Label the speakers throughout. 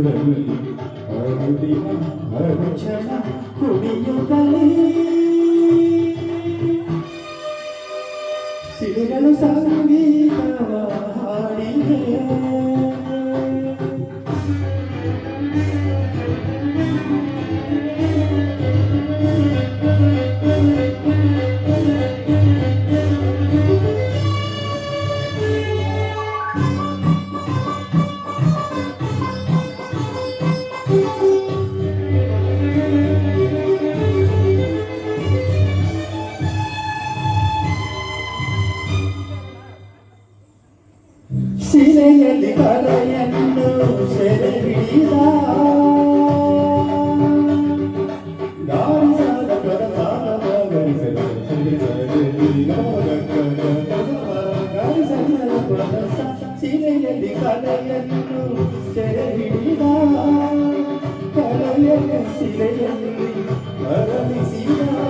Speaker 1: ದೇಶದಲ್ಲಿ ಅನುದಿನ ಅನುಕ್ಷಣ ಕುಣಿಯುತ್ತಲೇ ಶಿಲೆಗಳು ಸಂಗೀತ ಹಾಡಿವೆ ಶಿಲೆಯಲ್ಲಿ ಕಲೆಯನ್ನು ಸೆರೆ ಹಿಡಿದ ಗಾಳಿಸಾದ ಕರಸಾದ ಗರಿಸದ ಶಿಲೆಯಲ್ಲಿ ಕಲೆಯನ್ನು ಸೆರೆ ಹಿಡಿದ ಕಲೆಯಲ್ಲಿ ಶಿಲೆಯಲ್ಲಿ ಅರಳಿಸಿದ ಹುಳಿಯಿಂದ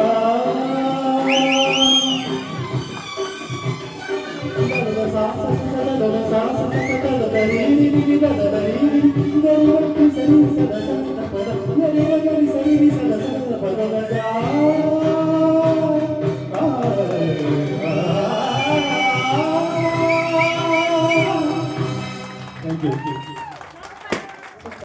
Speaker 1: 여기 여기